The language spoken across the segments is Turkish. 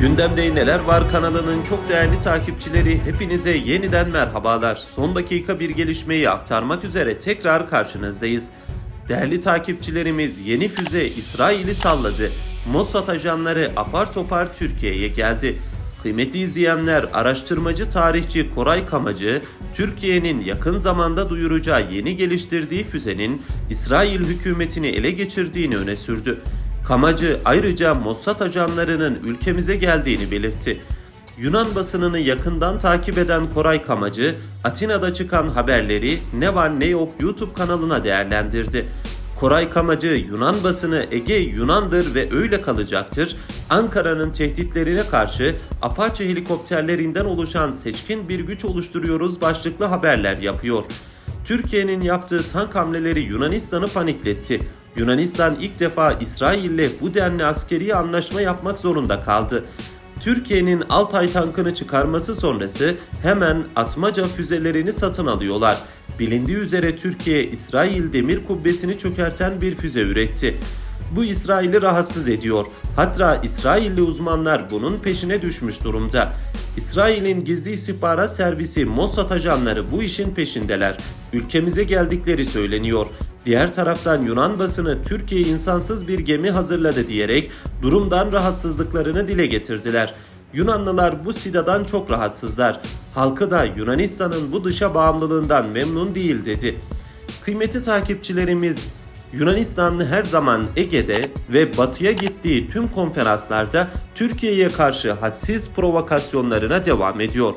Gündemde Neler Var kanalının çok değerli takipçileri hepinize yeniden merhabalar. Son dakika bir gelişmeyi aktarmak üzere tekrar karşınızdayız. Değerli takipçilerimiz yeni füze İsrail'i salladı. Mossad ajanları apar topar Türkiye'ye geldi. Kıymetli izleyenler, araştırmacı tarihçi Koray Kamacı, Türkiye'nin yakın zamanda duyuracağı yeni geliştirdiği füzenin İsrail hükümetini ele geçirdiğini öne sürdü. Kamacı ayrıca Mossad ajanlarının ülkemize geldiğini belirtti. Yunan basınını yakından takip eden Koray Kamacı, Atina'da çıkan haberleri Ne Var Ne Yok YouTube kanalına değerlendirdi. Koray Kamacı, Yunan basını Ege Yunandır ve öyle kalacaktır. Ankara'nın tehditlerine karşı Apache helikopterlerinden oluşan seçkin bir güç oluşturuyoruz başlıklı haberler yapıyor. Türkiye'nin yaptığı tank hamleleri Yunanistan'ı panikletti. Yunanistan ilk defa İsrail'le bu denli askeri anlaşma yapmak zorunda kaldı. Türkiye'nin Altay tankını çıkarması sonrası hemen atmaca füzelerini satın alıyorlar. Bilindiği üzere Türkiye, İsrail demir kubbesini çökerten bir füze üretti. Bu İsrail'i rahatsız ediyor. Hatta İsrailli uzmanlar bunun peşine düşmüş durumda. İsrail'in gizli istihbarat servisi Mossad ajanları bu işin peşindeler. Ülkemize geldikleri söyleniyor. Diğer taraftan Yunan basını Türkiye insansız bir gemi hazırladı diyerek durumdan rahatsızlıklarını dile getirdiler. Yunanlılar bu sidadan çok rahatsızlar. Halkı da Yunanistan'ın bu dışa bağımlılığından memnun değil dedi. Kıymetli takipçilerimiz Yunanistan her zaman Ege'de ve batıya gittiği tüm konferanslarda Türkiye'ye karşı hadsiz provokasyonlarına devam ediyor.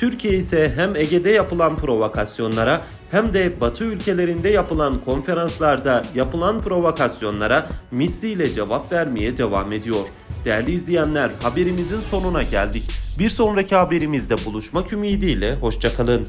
Türkiye ise hem Ege'de yapılan provokasyonlara hem de Batı ülkelerinde yapılan konferanslarda yapılan provokasyonlara misliyle cevap vermeye devam ediyor. Değerli izleyenler haberimizin sonuna geldik. Bir sonraki haberimizde buluşmak ümidiyle hoşçakalın.